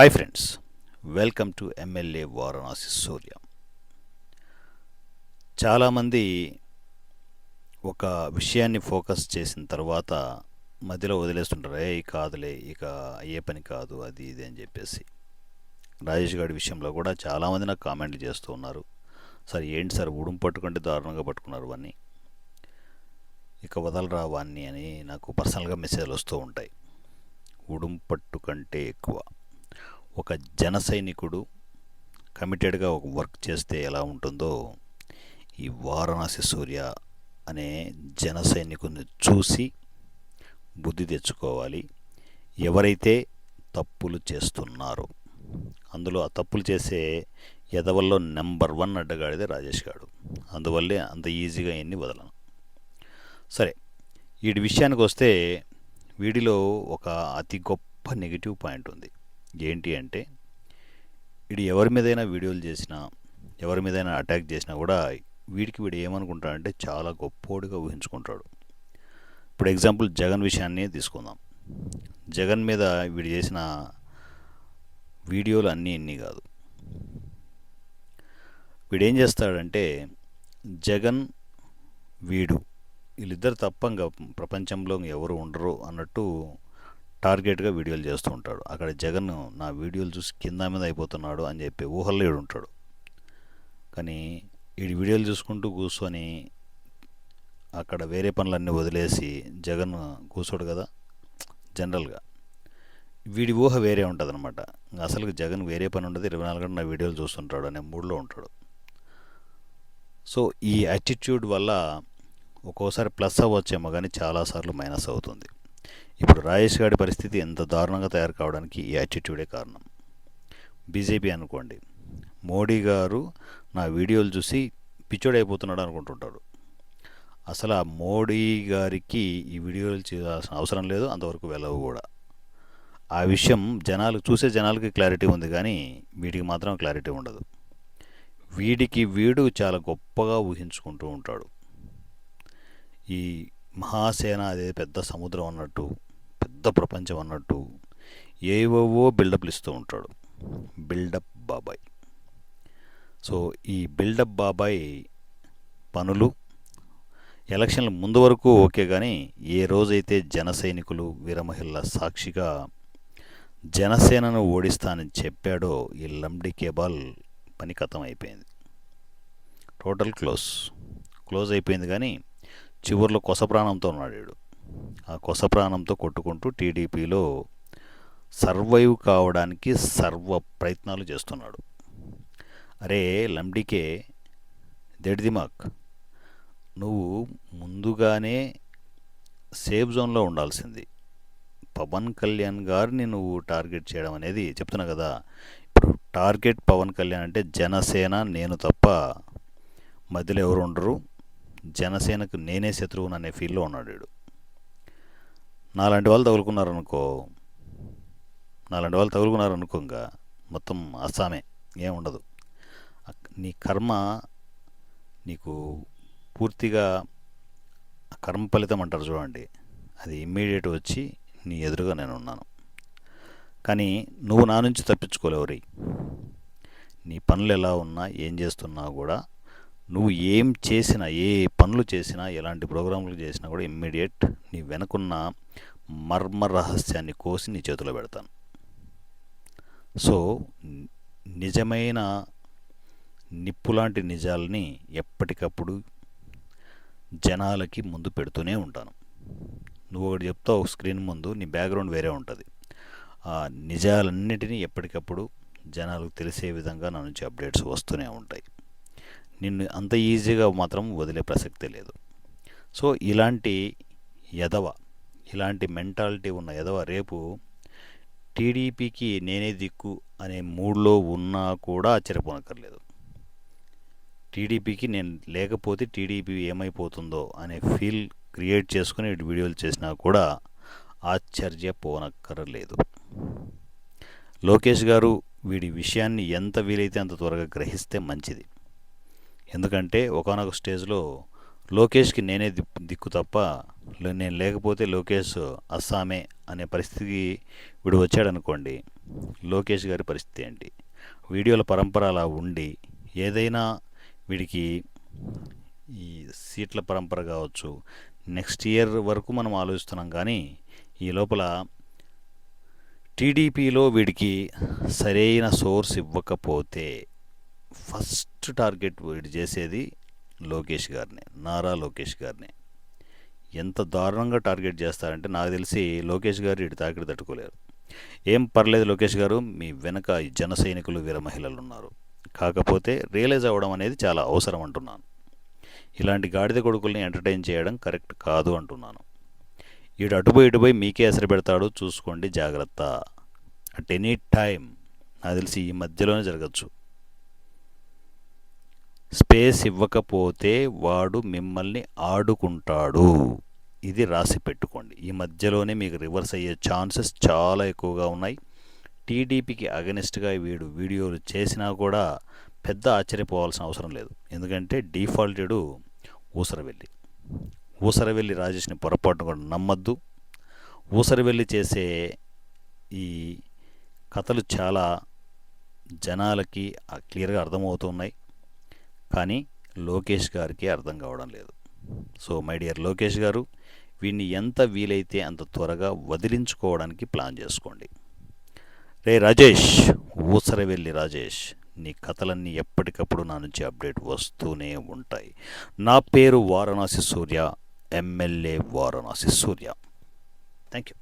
Hi friends welcome to MLA Varanasi Surya చాలామంది ఒక విషయాన్ని ఫోకస్ చేసిన తర్వాత మధ్యలో వదిలేస్తుంటారు. ఏ కాదులే ఇక ఏ పని కాదు అది ఇది అని చెప్పేసి. రాజేష్ గారి విషయంలో కూడా చాలామంది నాకు కామెంట్లు చేస్తూ ఉన్నారు. సార్ ఏంటి సార్ ఉడుం పట్టుకుంటే దారుణంగా పట్టుకున్నారు వాన్ని ఇక వదలరా వాన్ని అని నాకు పర్సనల్గా మెసేజ్లు వస్తూ ఉంటాయి. ఉడుం పట్టు కంటే ఎక్కువ. ఒక జన సైనికుడు కమిటెడ్గా ఒక వర్క్ చేస్తే ఎలా ఉంటుందో ఈ వారణాసి సూర్య అనే జన సైనికుని చూసి బుద్ధి తెచ్చుకోవాలి. ఎవరైతే తప్పులు చేస్తున్నారో అందులో ఆ తప్పులు చేసే ఎదవల్లో నెంబర్ వన్ అడ్డగాడిదే రాజేష్ గాడు. అందువల్లే అంత ఈజీగా ఎన్ని వదలను. సరే వీడి విషయానికి వస్తే వీడిలో ఒక అతి గొప్ప నెగిటివ్ పాయింట్ ఉంది. ఏంటి అంటే వీడు ఎవరి మీదైనా వీడియోలు చేసినా ఎవరి మీదైనా అటాక్ చేసినా కూడా వీడికి వీడు ఏమనుకుంటాడంటే చాలా గొప్పోడిగా ఊహించుకుంటాడు. ఇప్పుడు ఎగ్జాంపుల్ జగన్ విషయాన్ని తీసుకుందాం. జగన్ మీద వీడు చేసిన వీడియోలు అన్నీ ఇన్ని కాదు. వీడేం చేస్తాడంటే జగన్ వీడు వీళ్ళిద్దరు తప్ప ఇంకా ప్రపంచంలో ఎవరు ఉండరు అన్నట్టు టార్గెట్గా వీడియోలు చేస్తూ ఉంటాడు. అక్కడ జగన్ నా వీడియోలు చూసి కింద మీద అయిపోతున్నాడు అని చెప్పి ఊహల్లో ఈడు ఉంటాడు. కానీ వీడి వీడియోలు చూసుకుంటూ కూర్చొని అక్కడ వేరే పనులన్నీ వదిలేసి జగన్ కూర్చోడు కదా? జనరల్గా. వీడి ఊహ వేరే ఉంటుంది అనమాట అసలు జగన్ వేరే పని ఉండదు. ఇరవై నాలుగు గంటల నా వీడియోలు చూస్తుంటాడు అనే మూడ్లో ఉంటాడు. సో ఈ యాటిట్యూడ్ వల్ల ఒక్కోసారి ప్లస్ అవ్వచ్చేమో కానీ చాలాసార్లు మైనస్ అవుతుంది. ఇప్పుడు రాజేష్ గారి పరిస్థితి ఎంత దారుణంగా తయారు కావడానికి ఈ యాటిట్యూడే కారణం? బీజేపీ అనుకోండి. మోడీ గారు నా వీడియోలు చూసి పిచ్చోడైపోతున్నాడు అనుకుంటుంటాడు అసలు ఆ మోడీ గారికి ఈ వీడియోలు చేయాల్సిన అవసరం లేదు అంతవరకు వెళ్ళవు కూడా. ఆ విషయం జనాలు చూసే జనాలకి క్లారిటీ ఉంది కానీ వీటికి మాత్రం క్లారిటీ ఉండదు. వీడికి వీడు చాలా గొప్పగా ఊహించుకుంటూ ఉంటాడు. ఈ మహాసేన అదే పెద్ద సముద్రం అన్నట్టు పెద్ద ప్రపంచం అన్నట్టు ఏవేవో బిల్డప్లు ఇస్తూ ఉంటాడు. బిల్డప్ బాబాయ్. సో ఈ బిల్డప్ బాబాయ్ పనులు ఎలక్షన్ల ముందు వరకు ఓకే కానీ ఏ రోజైతే జన సైనికులు వీరమహిళ సాక్షిగా జనసేనను ఓడిస్తానని చెప్పాడో ఈ లంబ్డి కేబాల్ పని కథం అయిపోయింది. Total close. క్లోజ్ అయిపోయింది కానీ చివరిలో కొస ప్రాణంతో ఉన్నాడు వీడు. ఆ కొస ప్రాణంతో కొట్టుకుంటూ టీడీపీలో సర్వైవ్ కావడానికి సర్వ ప్రయత్నాలు చేస్తున్నాడు. అరే లంబడికే దెడ్దిమాక్ నువ్వు ముందుగానే సేఫ్ జోన్లో ఉండాల్సింది. పవన్ కళ్యాణ్ గారిని నువ్వు టార్గెట్ చేయడం అనేది చెప్తున్నా కదా. ఇప్పుడు టార్గెట్ పవన్ కళ్యాణ్ అంటే జనసేన నేను తప్ప మధ్యలో ఎవరు ఉండరు. జనసేనకు నేనే శత్రువును అనే ఫీల్లో ఉన్నాడు వీడు. నాలాంటి వాళ్ళు తగులుకున్నారనుకో నాలాంటి వాళ్ళు తగులుకున్నారనుకో ఇంకా మొత్తం అస్సామే ఏముండదు నీ కర్మ నీకు పూర్తిగా కర్మ ఫలితం అంటారు చూడండి. అది ఇమ్మీడియట్ వచ్చి నీ ఎదురుగా నేను ఉన్నాను. కానీ నువ్వు నా నుంచి తప్పించుకోలేవరి నీ పనులు ఎలా ఉన్నా ఏం చేస్తున్నా కూడా నువ్వు ఏం చేసినా ఏ పనులు చేసినా ఎలాంటి ప్రోగ్రాంలు చేసినా కూడా ఇమ్మీడియట్ నీ వెనుకున్న మర్మ రహస్యాన్ని కోసి నీ చేతిలో పెడతాను. సో నిజమైన నిప్పులాంటి నిజాలని ఎప్పటికప్పుడు జనాలకి ముందు పెడుతూనే ఉంటాను. నువ్వు ఒకటి చెప్తావు స్క్రీన్ ముందు నీ బ్యాక్గ్రౌండ్ వేరే ఉంటుంది. ఆ నిజాలన్నిటినీ ఎప్పటికప్పుడు జనాలకు తెలిసే విధంగా నా నుంచి అప్డేట్స్ వస్తూనే ఉంటాయి. నిన్ను అంత ఈజీగా మాత్రం వదిలే ప్రసక్తే లేదు. సో ఇలాంటి ఎదవ ఇలాంటి మెంటాలిటీ ఉన్న ఎదవ రేపు టీడీపీకి నేనే దిక్కు అనే మూడ్లో ఉన్నా కూడా ఆశ్చర్యపోనక్కర్లేదు. టీడీపీకి నేను లేకపోతే టీడీపీ ఏమైపోతుందో అనే ఫీల్ క్రియేట్ చేసుకుని వీడియోలు చేసినా కూడా ఆశ్చర్యపోనక్కర్లేదు. లోకేష్ గారు వీడి విషయాన్ని ఎంత వీలైతే అంత త్వరగా గ్రహిస్తే మంచిది. ఎందుకంటే ఒకనొక స్టేజ్లో లోకేష్కి నేనే దిక్కు తప్ప నేను లేకపోతే లోకేష్ అస్సామే అనే పరిస్థితికి వీడు వచ్చాడనుకోండి లోకేష్ గారి పరిస్థితి ఏంటి? వీడియోల పరంపర అలా ఉండి ఏదైనా వీడికి ఈ సీట్ల పరంపర కావచ్చు నెక్స్ట్ ఇయర్ వరకు మనం ఆలోచిస్తున్నాం కానీ ఈ లోపల టీడీపీలో వీడికి సరైన సోర్స్ ఇవ్వకపోతే ఫస్ట్ టార్గెట్ వీడు చేసేది లోకేష్ గారిని నారా లోకేష్ గారిని. ఎంత దారుణంగా టార్గెట్ చేస్తారంటే నాకు తెలిసి లోకేష్ గారు ఇటు తాకిడి తట్టుకోలేరు. ఏం పర్లేదు లోకేష్ గారు మీ వెనక జన సైనికులు వీర మహిళలు ఉన్నారు. కాకపోతే రియలైజ్ అవ్వడం అనేది చాలా అవసరం అంటున్నాను. ఇలాంటి గాడిద కొడుకుల్ని ఎంటర్టైన్ చేయడం కరెక్ట్ కాదు అంటున్నాను. ఈడు అటుపోయి ఇటుపోయి మీకే ఎసరు పెడతాడు చూసుకోండి జాగ్రత్త. అట్ ఎనీ టైం నాకు తెలిసి ఈ మధ్యలోనే జరగచ్చు. స్పేస్ ఇవ్వకపోతే వాడు మిమ్మల్ని ఆడుకుంటాడు. ఇది రాసి పెట్టుకోండి. ఈ మధ్యలోనే మీకు రివర్స్ అయ్యే ఛాన్సెస్ చాలా ఎక్కువగా ఉన్నాయి. టీడీపీకి అగనిస్ట్గా వీడు వీడియోలు చేసినా కూడా పెద్ద ఆశ్చర్యపోవాల్సిన అవసరం లేదు. ఎందుకంటే డిఫాల్టెడ్ ఊసరవెల్లి. ఊసరవెల్లి రాజేష్ని పొరపాటును కూడా నమ్మద్దు. ఊసరవెల్లి చేసే ఈ కథలు చాలా జనాలకి క్లియర్గా అర్థమవుతున్నాయి. కానీ లోకేష్ గారికి అర్థం కావడం లేదు. సో మై డియర్ లోకేష్ గారు వీడిని ఎంత వీలైతే అంత త్వరగా వదిలించుకోవడానికి ప్లాన్ చేసుకోండి. రే రాజేష్ ఊసరవెల్లి రాజేష్ నీ కథలన్నీ ఎప్పటికప్పుడు నా నుంచి అప్డేట్ వస్తూనే ఉంటాయి. నా పేరు Varanasi Surya MLA Varanasi Surya. Thank you